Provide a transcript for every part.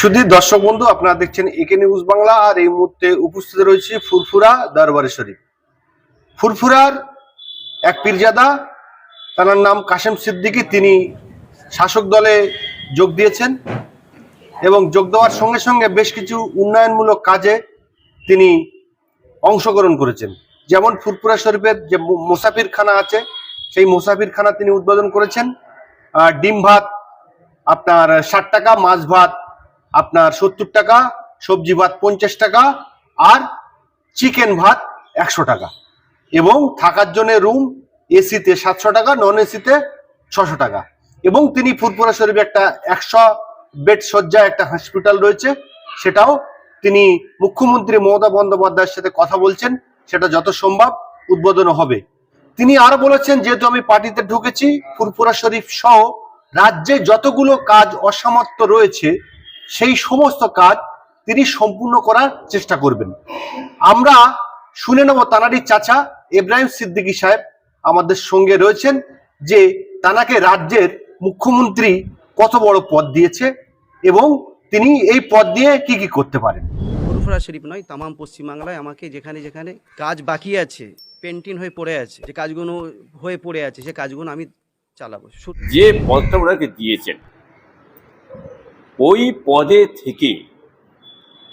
শুধু দর্শক বন্ধু, আপনারা দেখছেন একে নিউজ বাংলা, আর এই মুহূর্তে উপস্থিত রয়েছে ফুরফুরা দরবারে শরীফ। ফুরফুরার এক পীরজাদা তার নাম কাশেম সিদ্দিকী, তিনি শাসক দলে যোগ দিয়েছেন এবং যোগ দেওয়ার সঙ্গে সঙ্গে বেশ কিছু উন্নয়নমূলক কাজে তিনি অংশগ্রহণ করেছেন। যেমন ফুরফুরা শরীফের যে মুসাফিরখানা আছে, সেই মুসাফিরখানা তিনি উদ্বোধন করেছেন। ডিম ভাত আপনার ষাট টাকা, মাছ ভাত আপনার সত্তর টাকা, সবজি ভাত পঞ্চাশ টাকা আর চিকেন ভাত একশো টাকা। এবং থাকার জন্য রুম এসিতে সাতশো টাকা নন এসিতে ছশো টাকা। এবং তিনি ফুরপুরা শরীফে একটা একশো বেড শয্যা একটা হসপিটাল রয়েছে। সেটাও তিনি মুখ্যমন্ত্রী মমতা বন্দ্যোপাধ্যায়ের সাথে কথা বলছেন। সেটা যত সম্ভব উদ্বোধন হবে। তিনি আরও বলেছেন, যেহেতু আমি পার্টিতে ঢুকেছি ফুরপুরা শরীফ সহ রাজ্যে যতগুলো কাজ অসামর্থ্য রয়েছে সেই সমস্ত কাজ তিনি সম্পূর্ণ করার চেষ্টা করবেন। আমরা শুনে নেব তানারির চাচা ইব্রাহিম সিদ্দিকী সাহেব আমাদের সঙ্গে রয়েছেন যে তানাকে রাজ্যের মুখ্যমন্ত্রী কত বড় পদ দিয়েছে এবং তিনি এই পদ দিয়ে কি কি করতে পারেন। ফুরফুরা শরীফ নয় তামাম পশ্চিমবাংলায় আমাকে যেখানে যেখানে কাজ বাকি আছে পেন্টিং হয়ে পড়ে আছে যে কাজগুলো হয়ে পড়ে আছে সে কাজগুলো আমি চালাবো। যে পদটা ওনাকে দিয়েছেন ওই পদে থেকে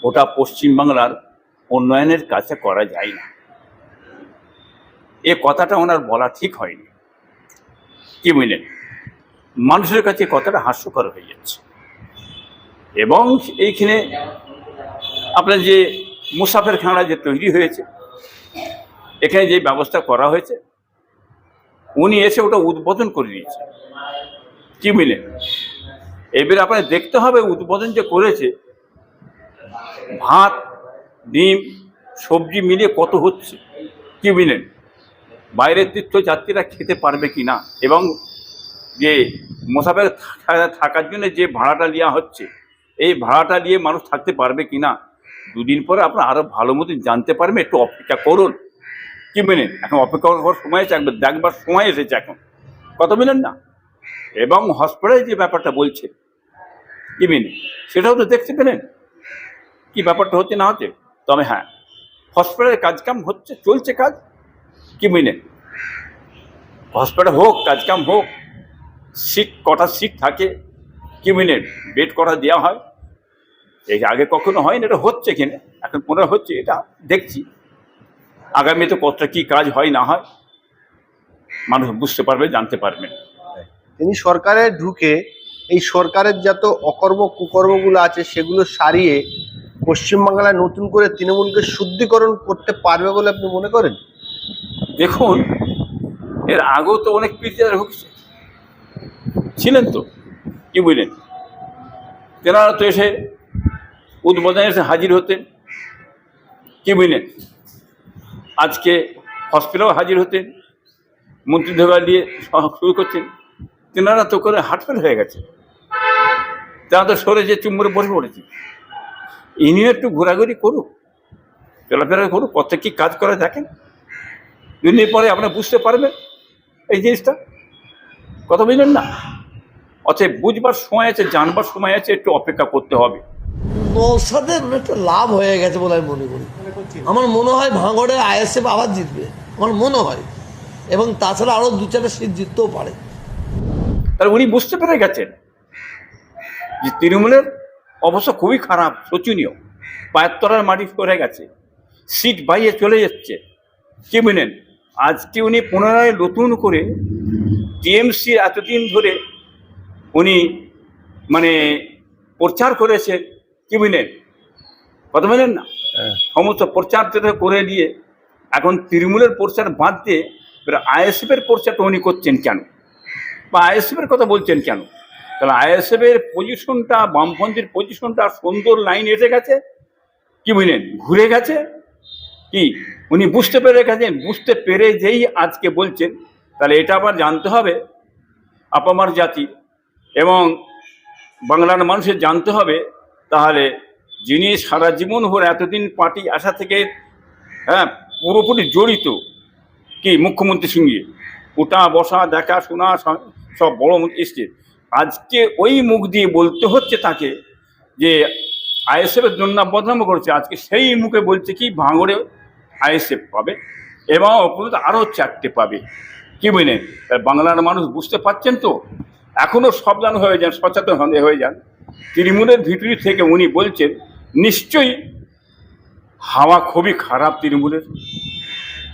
ওটা পশ্চিমবাংলার উন্নয়নের কাছে করা যায় না। এ কথাটা ওনার বলা ঠিক হয়নি। কি বুঝলেন? মানুষের কাছে কথাটা হাস্যকর হয়ে যাচ্ছে। এবং এইখানে আপনার যে মুসাফের খানা যে তৈরি হয়েছে, এখানে যে ব্যবস্থা করা হয়েছে, উনি এসে ওটা উদ্বোধন করে দিয়েছে কি মিলে এবারে আপনার দেখতে হবে উদ্বোধন যে করেছে, ভাত, ডিম, সবজি মিলিয়ে কত হচ্ছে, কি মিলেন? বাইরের তীর্থযাত্রীরা খেতে পারবে কি না? এবং যে মোসাফের থাকা- থাকার জন্য যে ভাড়াটা নেওয়া হচ্ছে, এই ভাড়াটা নিয়ে মানুষ থাকতে পারবে কি না? দুদিন পরে আপনার আরও ভালো মতন জানতে পারবে একটু অপেক্ষা করুন। কি মেনে এখন অপেক্ষা করার সময় আছে, একবার দেখবার সময় এসেছে এখন। কত মিলেন না? এবং হসপিটালে যে ব্যাপারটা বলছে মেনে সেটাও তো দেখতে পেলেন? কি ব্যাপারটা হচ্ছে না হচ্ছে? তবে হ্যাঁ হসপিটালে কাজকাম হচ্ছে, চলছে কাজ, কি মেনে হসপিটাল হোক, কাজকাম হোক সিট কটা সিট থাকে, কি মিনিট বেড কটা দেওয়া হয়। এই আগে কখনো হয়নি, এটা হচ্ছে কিনে এখন পুনরায় হচ্ছে, এটা দেখছি। আগামীতে কতটা কি কাজ হয়, না হয়, মানুষ বুঝতে পারবে, জানতে পারবে। তিনি সরকারে ঢুকে এই সরকারের যত অকর্ম কুকর্মগুলো আছে সেগুলো সারিয়ে পশ্চিমবাংলায় নতুন করে তৃণমূলকে শুদ্ধিকরণ করতে পারবে বলে আপনি মনে করেন? দেখুন, এর আগেও তো অনেক পিছিয়ে ঢুকছে ছিলেন তো, কি বুঝলেন তেনারা তো এসে উদ্বোধনে এসে হাজির হতেন। কি বুঝলেন আজকে হসপিটালেও হাজির হতেন। মন্ত্রী ধোকা দিয়ে শুরু করছেন তেনারা তো করে হাটফেল হয়ে গেছে। তেনারা তো সরে যে চুম্বরে বসে পড়েছে। ইনিও একটু ঘোরাঘুরি করুক চলাফেরা করুক কত কী কাজ করে দেখেন। দুদিন পরে আপনারা বুঝতে পারবেন এই জিনিসটা। কথা বুঝলেন না? অতএব বুঝবার সময় আছে জানবার সময় আছে একটু অপেক্ষা করতে হবে। নৌসাদের একটা লাভ হয়ে গেছে বলে আমি মনে করি। আমার মনে হয় ভাঙড়ে আইএসএফ আবার জিতবে। আমার মনে হয়। এবং তাছাড়া আরও দু চারটা সিট জিততেও পারে। তাহলে উনি বুঝতে পেরে গেছেন যে তৃণমূলের অবস্থা খুবই খারাপ শোচনীয়। পায়ের মাটি করে গেছে সিট বাইয়ে চলে যাচ্ছে। কি বুঝলেন আজকে উনি পুনরায় নতুন করে টিএমসি এতদিন ধরে উনি মানে প্রচার করেছে কি বুঝলেন কথা বলেন না? সমস্ত প্রচার যেটা করে দিয়ে এখন তৃণমূলের প্রচার বাদ দিয়ে আইএসএফের প্রচারটা উনি করছেন কেন? বা আইএসএফের কথা বলছেন কেন? তাহলে আইএসএফের পজিশনটা, বামপন্থীর পজিশনটা সুন্দর লাইন এসে গেছে? কি বুঝলেন? ঘুরে গেছে? কি? উনি বুঝতে পেরে গেছেন? বুঝতে পেরে যেই আজকে বলছেন, তাহলে এটা আবার জানতে হবে আপামার জাতি। এবং বাংলার মানুষের জানতে হবে, তাহলে যিনি সারা জীবন ভর এতদিন পার্টি আসা থেকে হ্যাঁ পুরোপুরি জড়িত, কি মুখ্যমন্ত্রীর সঙ্গে? ওটা বসা দেখা শোনা সব- বড় এসছে। আজকে ওই মুখ দিয়ে বলতে হচ্ছে তাকে যে আইএসএফ এর জন্য বদনাম করেছে। আজকে সেই মুখে বলছে কি, ভাঙড়ে আইএসএফ পাবে এবং অপরাধ আরও চারটে পাবে। কি তাই বাংলার মানুষ বুঝতে পারছেন তো? এখনও সাবধান হয়ে যান, সচেতন হয়ে- হয়ে যান। তৃণমূলের ভিতরি থেকে উনি বলছেন, নিশ্চয়ই হাওয়া খুবই খারাপ তৃণমূলের।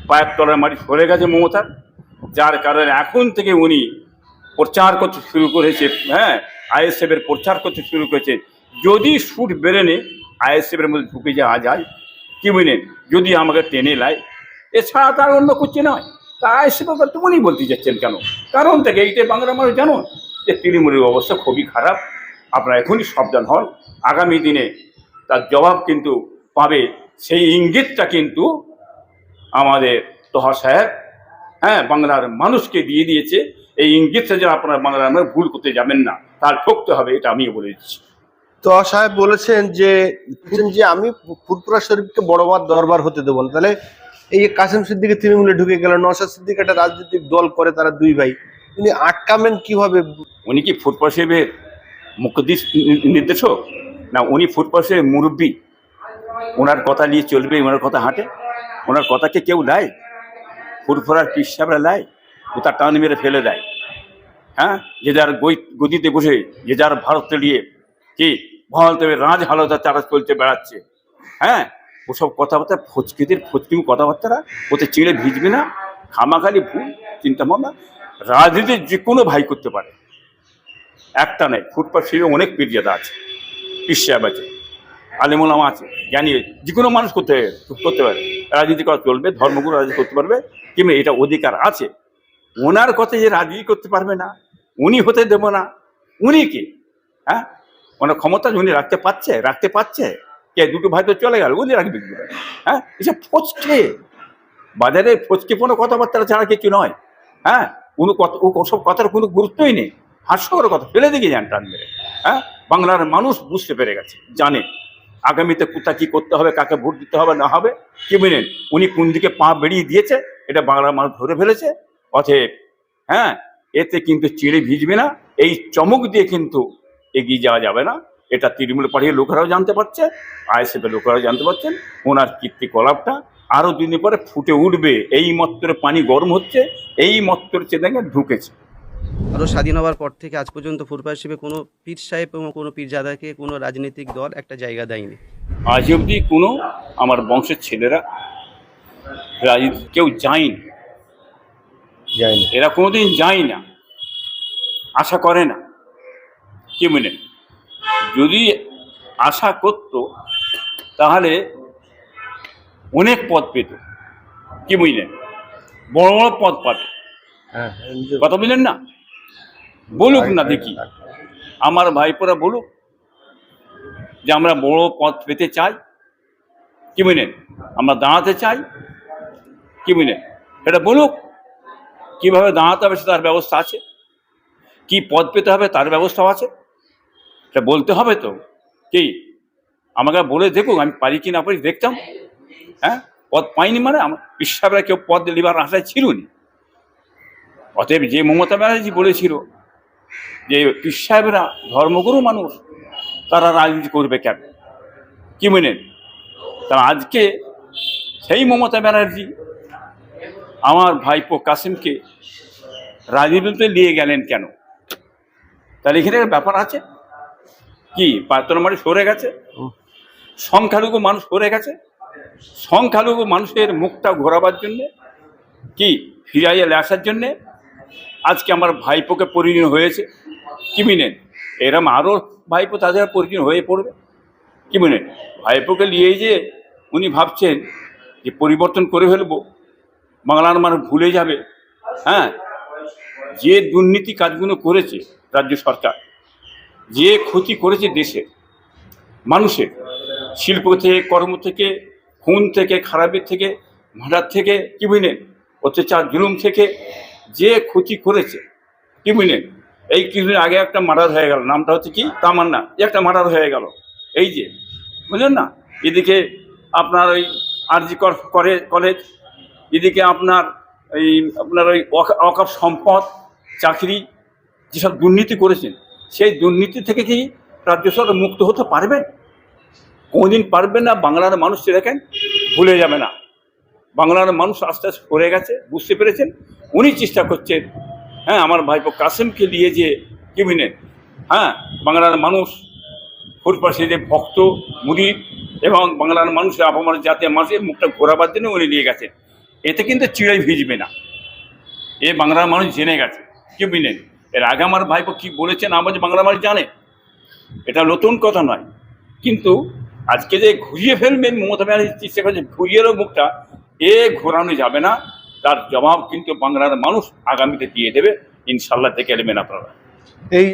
পায়ের তলার মাটি সরে গেছে মমতার। যার কারণে এখন থেকে উনি প্রচার করতে শুরু করেছে হ্যাঁ আইএসএফ এর প্রচার করতে শুরু করেছে। যদি সুট বেরেনে আইএসএফ এর মধ্যে ঢুকে যাওয়া যায় কি বুঝলেন যদি আমাকে টেনে লায় এছাড়া তার অন্য কিছু নয়। তা আইএসএফ এর কথা বলতে যাচ্ছেন কেন? কারণ থেকে এইটাই বাংলার মানুষ জানো যে তৃণমূলের অবস্থা খুবই খারাপ। আপনারা এখনই সাবধান হন। আগামী দিনে তার জবাব কিন্তু পাবে। সেই ইঙ্গিতটা কিন্তু আমাদের তোহা সাহেব হ্যাঁ বাংলার মানুষকে দিয়ে দিয়েছে। এই ইঙ্গিতটা যেন আপনারা বাংলা ভুল করতে যাবেন না তার ঠকতে হবে এটা আমিও বলে দিচ্ছি। তো সাহেব বলেছেন যে যে আমি ফুরফুরা শরীফকে বড়বার দরবার হতে দেবো না। তাহলে এই যে কাসেম সিদ্দিকে তৃণমূলে ঢুকে গেল নশা সিদ্দিক একটা রাজনৈতিক দল করে তারা দুই ভাই তিনি আটকাবেন কীভাবে? উনি কি ফুটপাথ সাহেবের মুখদিস নির্দেশক? না উনি ফুটপাথ সাহেবের মুরব্বী। ওনার কথা নিয়ে চলবে ওনার কথা হাঁটে। ওনার কথাকে কেউ দেয় ফুরফুরার পিস সাহেবরা দেয় তার টান মেরে ফেলে দেয়। হ্যাঁ? যে যার গদিতে বসে, যে যার ভারতে নিয়ে কি? ভারতে রাজ হালতা তারা চলতে বেড়াচ্ছে। হ্যাঁ? ওসব কথাবার্তা, ফচকিদের ফচকিম কথাবার্তারা ওতে চিড়ে ভিজবে না। খামাখালি ভুল চিন্তা ভাবনা রাজনীতির যে কোনো ভাই করতে পারে। একটা নেই ফুটপাথ শিবে অনেক পীরজাদা আছে। পীর সাহেব আছে আলিমুলামা আছে, জানি যে কোনো মানুষ করতে করতে পারে। রাজনীতি করা চলবে, ধর্মগুরু রাজনীতি করতে পারবে। কিংবা এটা অধিকার আছে। ওনার কথা যে রাজনীতি করতে পারবে না, উনি হতে দেব না, উনি কি? হ্যাঁ? ওনার ক্ষমতা উনি রাখতে পারছে রাখতে পারছে, কে? দুটো ভাই তো চলে গেল, উনি রাখবে? হ্যাঁ? এসব ফচকে বাজারে ফচকে কোনো কথাবার্তা ছাড়া কিছু নয়। হ্যাঁ? কোনো কথা ও সব কথার কোনো গুরুত্বই নেই। হাস্যকর কথা। ফেলে দিকে যান টান মেরে। হ্যাঁ? বাংলার মানুষ বুঝতে পেরে গেছে, জানে। আগামীতে কোথা কি করতে হবে, কাকে ভোট দিতে হবে, না হবে, কি বুঝলেন উনি কোন দিকে পা বেরিয়ে দিয়েছে, এটা বাংলার মানুষ ধরে ফেলেছে। অতএব হ্যাঁ এতে কিন্তু চিড়ে ভিজবে না এই চমক দিয়ে কিন্তু এগিয়ে যাওয়া যাবে না। এটা তৃণমূল পার্টির লোকেরাও জানতে পারছে আইএসএফের লোকেরাও জানতে পারছেন ওনার কীর্তিকলাপটা আরও দিন পরে ফুটে উঠবে এই মত্তরে পানি গরম হচ্ছে এই মত্তর চেদাঙ্গে ঢুকেছে। আরও স্বাধীন হওয়ার পর থেকে আজ পর্যন্ত ফুরফা হিসেবে কোনো পীর সাহেব এবং কোনো পীরজাদাকে কোনো রাজনৈতিক দল একটা জায়গা দেয়নি। আজ অবধি কোনো আমার বংশের ছেলেরা রাজনীতি কেউ যায়নি। যায়নি। এরা কোনোদিন যায় না। আশা করে না। কি মনে? যদি আশা করত তাহলে অনেক পদ পেত। কি বুঝলেন বড় বড় পদ পাবে। হ্যাঁ কথা বুঝলেন না? বলুক না দেখি। আমার ভাইপোরা বলুক যে আমরা বড় পদ পেতে চাই। কি বুঝলেন আমরা দাঁড়াতে চাই। কি বুঝলেন এটা বলুক। কীভাবে দাঁড়াতে হবে সে তার ব্যবস্থা আছে? কি পদ পেতে হবে তার ব্যবস্থাও আছে? এটা বলতে হবে তো। কি? আমাকে বলে দেখুক, আমি পারি কি না পারি, দেখতাম। হ্যাঁ? পদ পাইনি মানে আমার বিশ্বাসরা কেউ পদ লিবার আশায় ছিল না অতএব যে মমতা ব্যানার্জি বলেছিল যে পীর ধর্মগুরু মানুষ, তারা রাজনীতি করবে কেন? কি মেনেন তা আজকে সেই মমতা ব্যানার্জি আমার ভাইপো কাসিমকে রাজনীতিতে নিয়ে গেলেন কেন? তাহলে এখানে একটা ব্যাপার আছে। কি পাত্রমারি সরে গেছে? সংখ্যালঘু মানুষ সরে গেছে? সংখ্যালঘু মানুষের মুখটা ঘোরাবার জন্যে? কি ফিরাইয়ে আসার জন্যে? আজকে আমার ভাইপোকে পরিণত হয়েছে। কি মিনেন এরম আরও ভাইপো তাদের পরিণত হয়ে পড়বে? কি মিনেন ভাইপোকে নিয়ে যে উনি ভাবছেন যে পরিবর্তন করে ফেলব বাংলার মানুষ ভুলে যাবে। হ্যাঁ? যে দুর্নীতি কাজগুলো করেছে রাজ্য সরকার, যে ক্ষতি করেছে দেশে, মানুষের, শিল্প থেকে, কর্ম থেকে, খুন থেকে, খারাপের থেকে ভাড়ার থেকে কি বুঝলেন অত্যাচার, জুলুম থেকে যে ক্ষতি করেছে কি বুঝলেন এই কিছুদিন আগে একটা মার্ডার হয়ে গেল, নামটা হচ্ছে কি? তামান্না একটা মার্ডার হয়ে গেল। এই যে, বুঝলেন না? এদিকে আপনার ওই আরজি করে কলেজ এদিকে আপনার এই আপনার ওই অকা- অকাপ সম্পদ, চাকরি যেসব দুর্নীতি করেছেন, সেই দুর্নীতি থেকে কি রাজ্য সরকার মুক্ত হতে পারবেন কোনোদিন পারবেন না, বাংলার মানুষ দেখেন ভুলে যাবে না। বাংলার মানুষ আস্তে আস্তে করে গেছে, বুঝতে পেরেছেন? উনি চেষ্টা করছেন হ্যাঁ আমার ভাইপো কাসেমকে দিয়ে যে কি বুঝলেন হ্যাঁ বাংলার মানুষ ফুটপাশে যে ভক্ত মুদি এবং বাংলার মানুষের আপামার জাতীয় মানুষের মুখটা ঘোরাবার জন্য উনি নিয়ে গেছেন। এতে কিন্তু চিড়াই ভিজবে না। এ বাংলার মানুষ জেনে গেছে, কি বুঝলেন এর আগে আমার ভাইপো কি বলেছেন আমাদের বাংলা মানুষ জানে? এটা নতুন কথা নয়। কিন্তু আজকে যে ঘুরিয়ে ফেলবেন মমতা ব্যানার্জি চেষ্টা করছে ঘুরিয়েরও মুখটা, এ ঘোরানো যাবে না। তার জবাব কিন্তু বাংলার মানুষ আগামীতে দিয়ে দেবে। ইনশাল্লাহ দেখে নেবেন আপনারা।